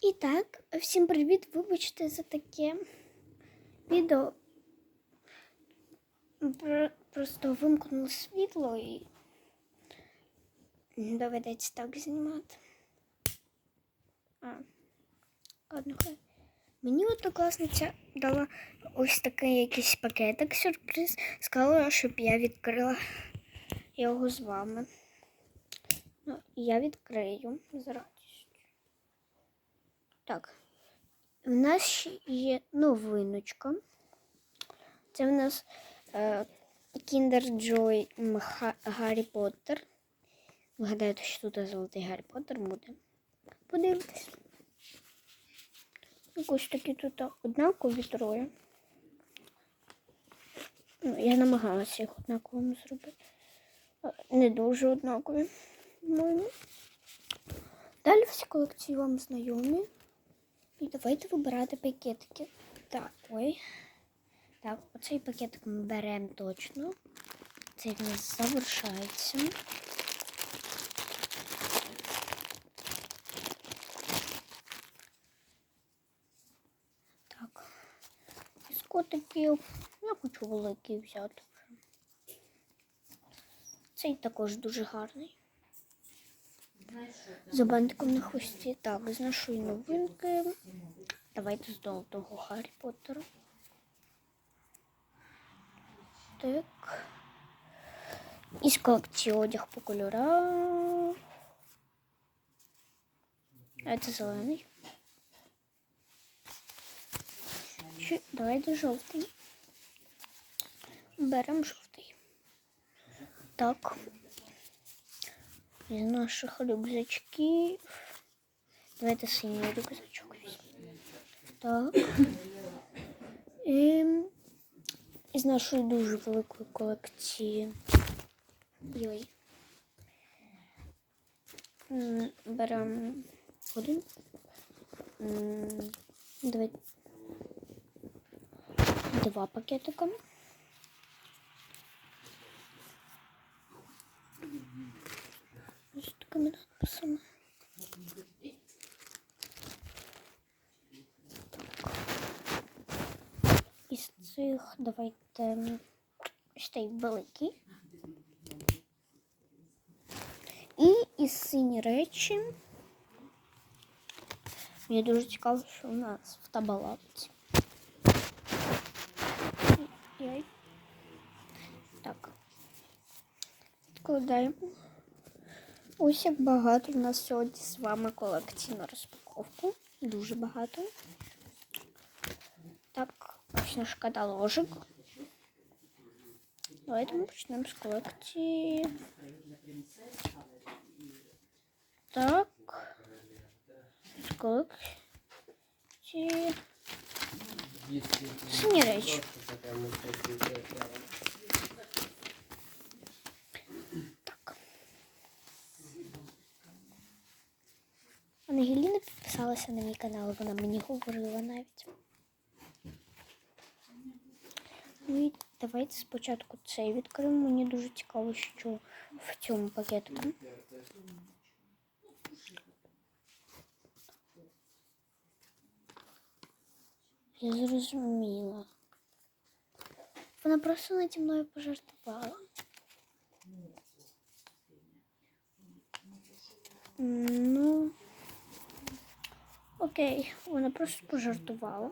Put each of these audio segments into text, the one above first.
І так, всім привіт! Вибачте за таке відео. Просто вимкнуло світло і доведеться так знімати. А, ладно, хай. Мені однокласниця дала ось такий якийсь пакетик сюрприз. Сказала, щоб я відкрила його з вами. Ну, я відкрию з радістю. Так. В нас ще є новиночка. Це в нас е, Kinder Joy Гаррі Поттер. Вгадаєте, що тут золотий Гаррі Поттер буде. Подивитись. Ось такі тут однакові троє. Ну, я намагалася їх однаковими зробити. Е, Не дуже однакові. Далі всі колекції вам знайомі. І давайте вибирати пакетики. Так, ой. Так, оцей пакетик ми беремо точно. Цей в нас завершається. Так. Із котиків. Я хочу великий взяти. Цей також дуже гарний. За бантиком на хвості. Так, з нашої новинки. Давайте з золотого Гаррі Поттера. Так. Із колекції одяг по кольорам. А це зелений. Чи давайте жовтий. Беремо жовтий. Так. Із наших рюкзачків. Давайте синій рюкзачок візьмемо. Так. І із нашої дуже великої колекції. Йой. Беремо один. М, Давай. Два пакетика. Ось такими надписами. Із цих давайте ось цей великий. І із сині речі. Мені дуже цікаво, що у нас в табалапці. Яй. Так. Відкладаємо. Як багато в нас сьогодні з вами колекцій на розпаковку. Дуже багато. Так, ось наш каталожик. Давайте ми почнемо з колекції. Так. З колекції. Сині речі. підписалася на мій канал, вона мені говорила навіть. Ну і давайте спочатку цей відкриємо. Мені дуже цікаво, що в цьому пакетику. Я зрозуміла. Вона просто наді мною пожартувала. М, Ну, окей, вона просто пожартувала.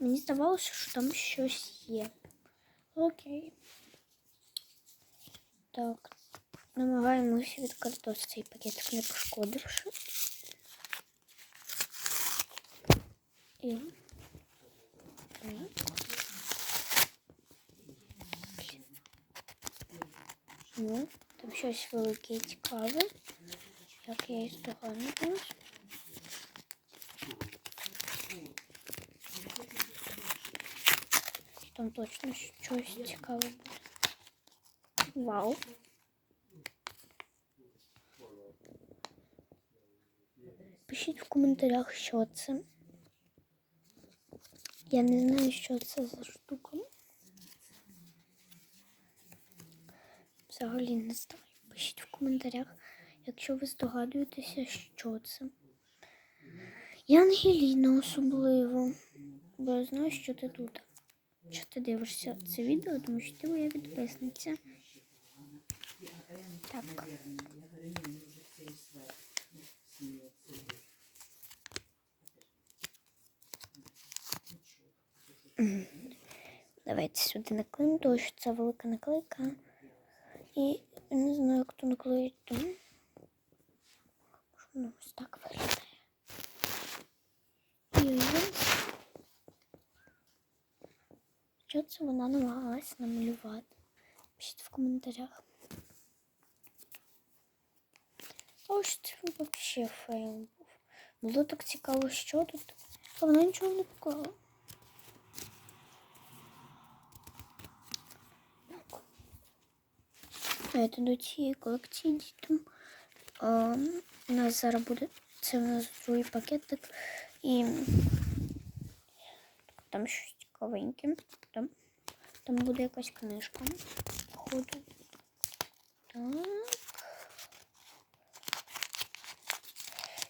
Мені здавалося, що там щось є. Окей. Так, намагаємося відкрити цей пакетик, не пошкодивши. І... Ну, там щось велике і цікаве, як я і здогадувалась. Там точно щось цікаве буде. Вау. Пишіть в коментарях, що це. Я не знаю, що це за штука. Взагалі не знаю. Пишіть в коментарях, якщо ви здогадуєтеся, що це. І Ангеліна особливо. Бо я знаю, що ти тут. Що ти дивишся це відео, тому що ти моя підписниця. Так. Давайте сюди наклеїмо, тому що це велика наклейка. І не знаю, як то наклеїть. Тому що ось так виглядає. І ось. Що це вона намагалася намалювати? Пишіть в коментарях. Ось це взагалі фейл був. Було так цікаво, що тут. А вона нічого не поклала. Так. Давайте до цієї колекції дійдемо. А, у нас зараз буде. Це у нас другий пакетик. І там щось Цікавеньке. Там, там буде якась книжка. Походу. Так.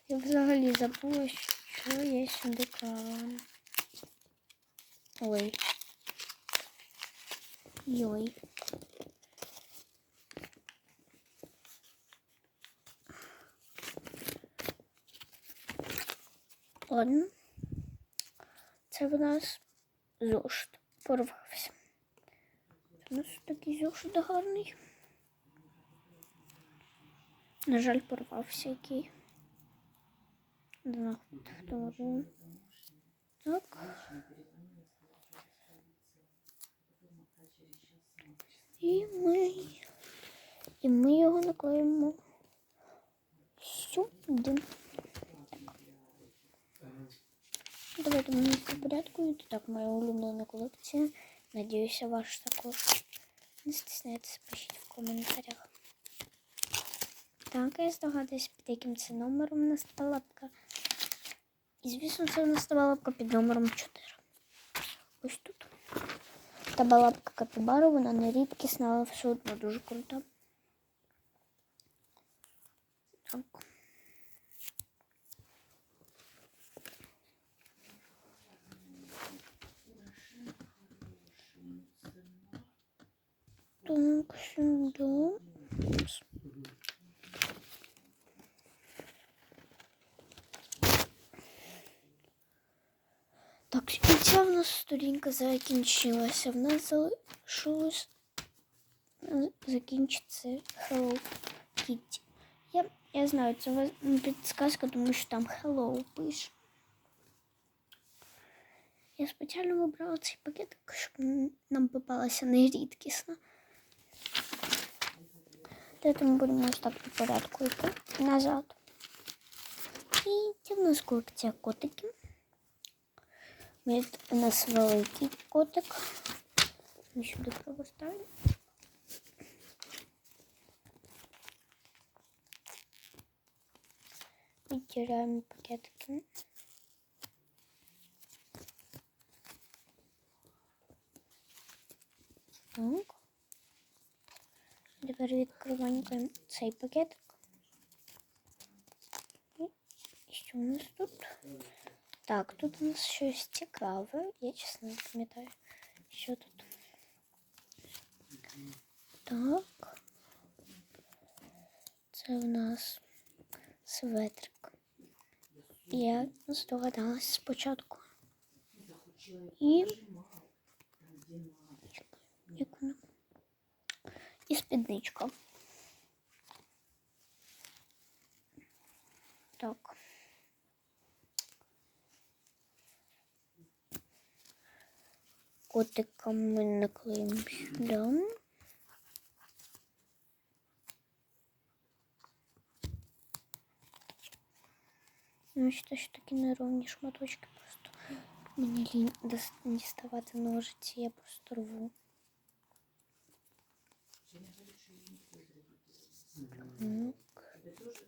Я взагалі забула, що я сюди клала. Ой. Йой. Ладно. Це в нас зошит порвався. У нас такий зошит гарний. На жаль, порвався який. Да. Так. І ми, і ми його наклеїмо сюди. Давайте мені все в порядку. І так, моя улюблена колекція. Надіюся, ваш також. Не стесняйтесь, пишіть в коментарях. Так, я здогадуюсь, під яким це номером у нас та лапка. І, звісно, це у нас та лапка під номером 4. Ось тут. Та балапка капібару, вона не рідкісна, але все одно дуже крута. Так. Так, сюди. Так, і ця в нас сторінка закінчилася. В нас залишилось е, закінчиться Hello Kitty. Я, я знаю, це вас- м, підсказка, тому що там Hello пише. Я спеціально вибрала цей пакетик, щоб м, нам попалася нерідкісна. Давайте ми будемо ось так по порядку йти назад. І це в нас колекція котиків. Від у нас великий котик. Ми сюди повертаємо. Відтираємо пакетики. Так. Тепер відкриваємо цей пакетик. І що у нас тут? Так, тут у нас щось цікаве. Я чесно не пам'ятаю, що тут. Так. Це у нас светрик. Я здогадалась спочатку. І. Як воно? І спідничка. Так. Котика ми наклеїмо сюди. Ну, що ж такі неровні шматочки просто. Мені лінь дос- діставати ножиці, я просто рву. Так.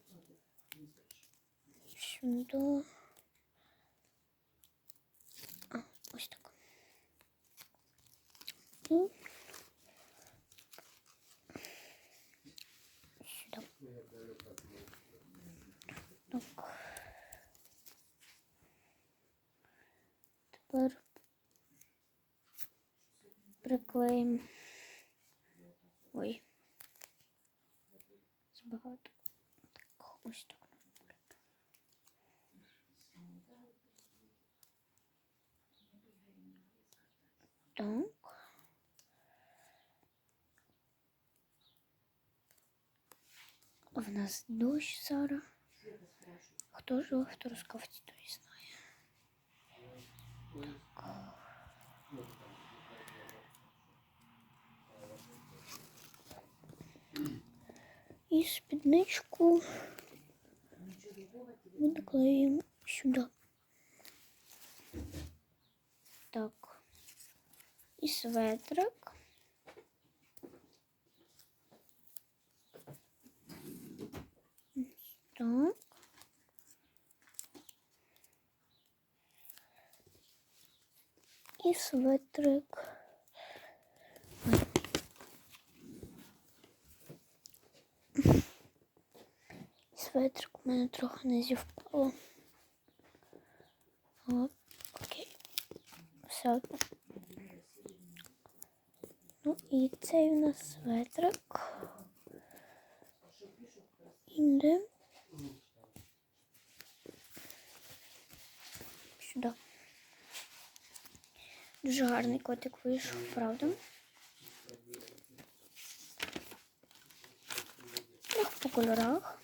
Так. В нас дощ зараз. Хто жив в Трускавці, той знає. І спідничку ми доклеїмо сюди. Так. І светрик. Так. І светрик. Светрик у мене трохи не зівпало. Окей. Все одно. Ну і цей у нас светрик. Іде. Сюди. Дуже гарний котик вийшов, правда? Трохи по кольорах.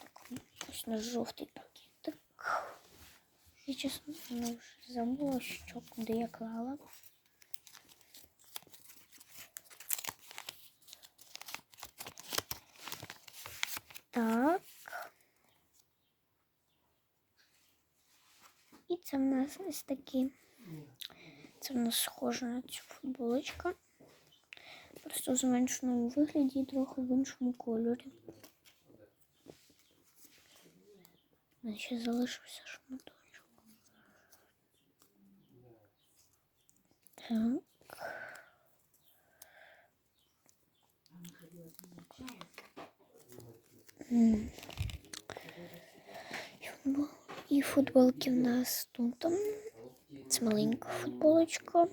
Так, ось жовтий пакетик. Я чесно ну, забула, що куди я клала. Так. І це в нас ось такі. Це в нас схоже на цю футболочку. Просто в зменшеному вигляді і трохи в іншому кольорі. Ще залишився шматочок. Так. Футбол. І футболки в нас тут. Це маленька футболочка.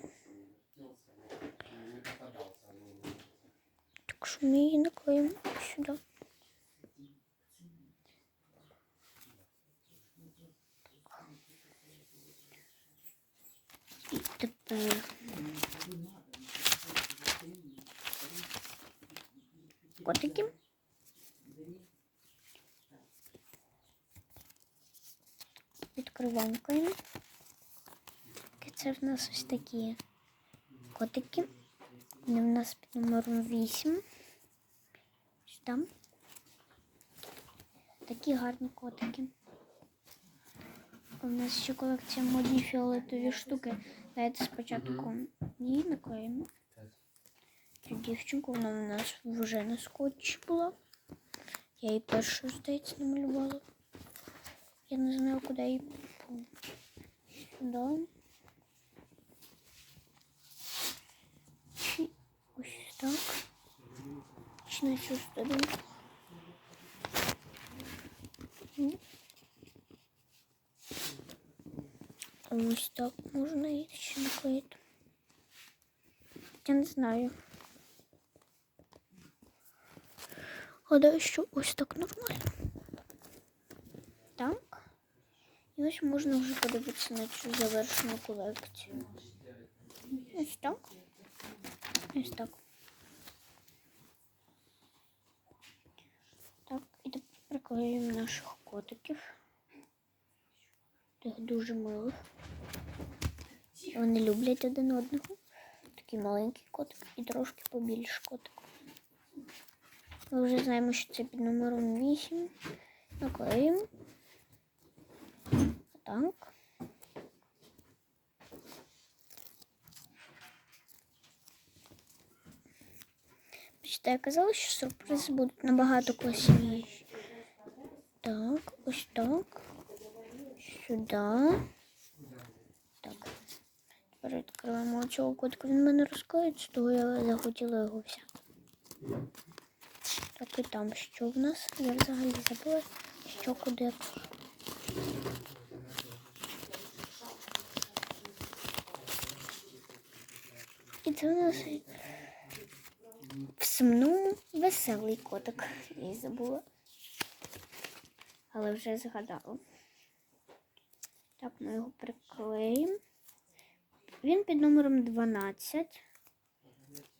Так що ми її наклеїмо сюди. І тепер котики. Відкриванкою. Це в нас ось такі котики. Вони в нас під номером 8. Там. Такі гарні котики. У нас ще колекція модні фіолетові штуки. Давайте спочатку її наклеїмо. Цю дівчинку вона у нас вже на скотчі була. Я її першу, здається, намалювала. Я не знаю, куди її сюди. Чи ось так. Чи на цю сторону. М. Ось так можна її ще наклеїти. Я не знаю. Гадаю, що ось так нормально. Так. І ось можна вже подивитися на цю завершену колекцію. Ось так. Ось так. Так, і тепер приклеюємо наших котиків. Тих дуже милих. Вони люблять один одного. Такий маленький котик і трошки побільше котик. Ми вже знаємо, що це під номером 8. Наклеїмо. Так. Бачите, я казала, що сюрпризи будуть набагато класніші. Так, ось так. Сюди. Так. Тепер відкриваємо цього котика. Він мене розклеїться, того я захотіла його взяти. Так і там що в нас? Я взагалі забула, що куди. І це у нас в сумному веселий котик. Я забула. Але вже згадала. Так, ми його приклеїмо. Він під номером 12.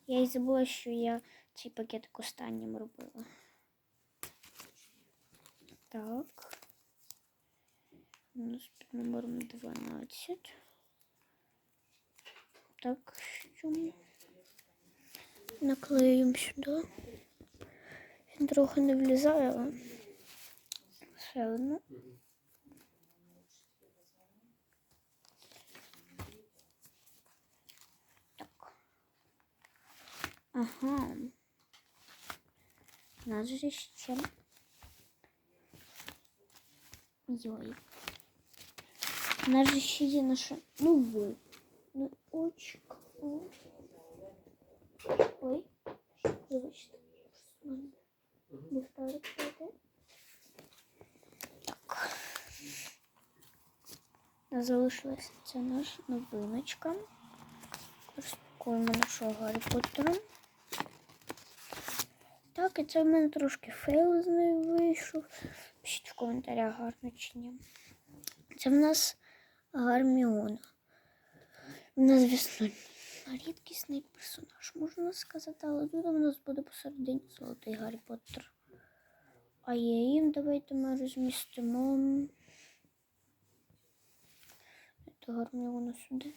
Я й забула, що я цей пакетик останнім робила. Так. У нас під номером 12. Так, що наклеїмо сюди. Він трохи не влізає, але все одно. Так. Ага. Нас же ще. Йой. У нас же ще є наша нову. Ну, очка. Ой. Вибачте. Мене Ліхтарик йде. Так. У нас Залишилася ця наша новиночка. Розпакуємо нашого Гаррі Поттера. Так, і це в мене трошки фейл з нею вийшов. Пишіть в коментарях гарно чи ні. Це в нас Гарміона. Вона, звісно, рідкісний персонаж, можна сказати, але тут у нас буде посередині золотий Гаррі Поттер. А її давайте ми розмістимо. Це Гарміона сюди.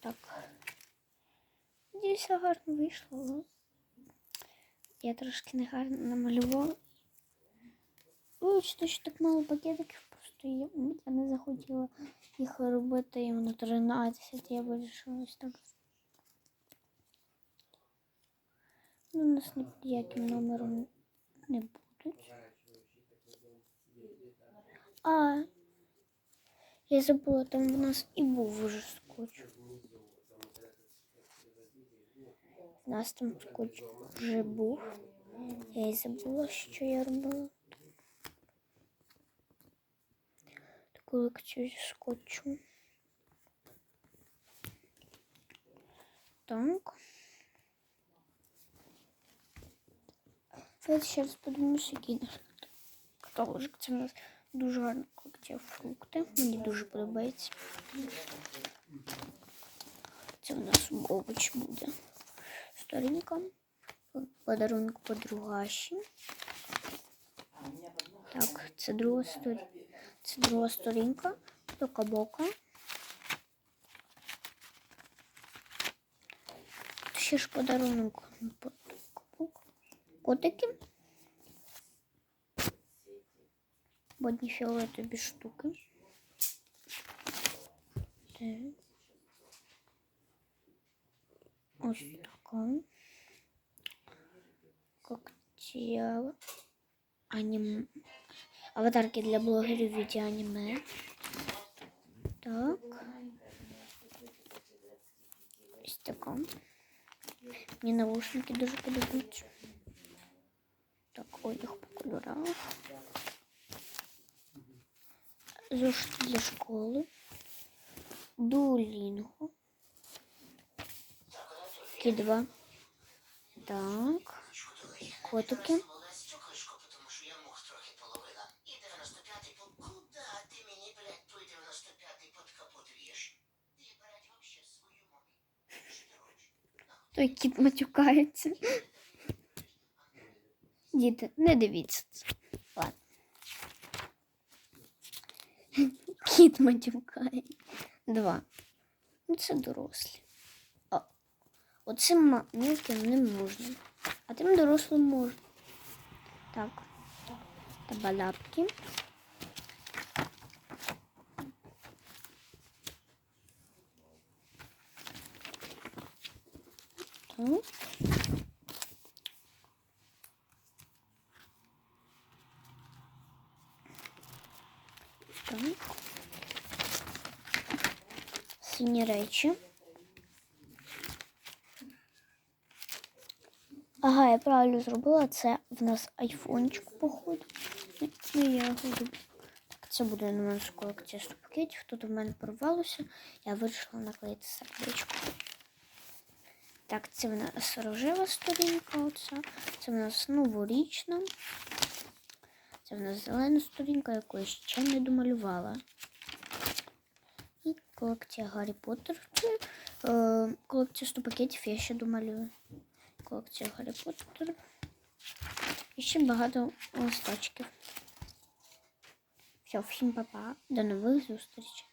Так. Надіюся, гарно вийшло, але я трошки негарно намалювала. Вибачте, що так мало пакетиків, просто я, я не захотіла їх робити на 13, я вирішила ось так. Ну, у нас ні під яким номером не будуть. А, я забула, там у нас і був уже скотч. нас там скотч вже був. Я й забула, що я робила. Таку лекцію зі скотчем. Так. Давайте ще раз подивимося, який наш каталожик. Це у нас дуже гарна колекція фрукти. Мені дуже подобається. Це у нас овоч буде. Сторінка. Подарунок подругаші. Так, це друга сторінка. Це друга сторінка. Тока бока. Тут ще ж подарунок. Котики. Водні фіолетові штуки. Так. Ось Така. Коктейл. Анім... Аватарки для блогерів в віді аніме. Так. Ось така. Мені наушники дуже подобаються. Так, одяг по кольорах. Зошити для школи. Дуолінго. Кідва. Так. Котики. Цукришко, тому що я мух трохи половила. І 95-й пот... Куда ти мені, блядь, той 95-й под капот? Ти, блядь, вообще свою мамі. Що ти робиш? Той кіт матюкається. Діти, не дивіться. Ладно. Кіт матюкає. Два. Ну, це дорослі. Оцим маленьким не можна. А тим дорослим можна. Так. Табалапки. Так. Так. Сині речі. Ага, я правильно зробила. Це в нас айфончик, походу. Ну, я. Так, це буде на нашу колекцію 100 пакетів. Тут у мене порвалося. Я вирішила наклеїти сердечко. Так, це в нас рожева сторінка. Оця. Це в нас новорічна. Це в нас зелена сторінка, яку я ще не домалювала. І колекція Гаррі Поттер. Е, колекцію 100 пакетів я ще домалюю. Колекція Гаррі Поттер. І ще багато листочків. Все, всім па-па. До нових зустрічей.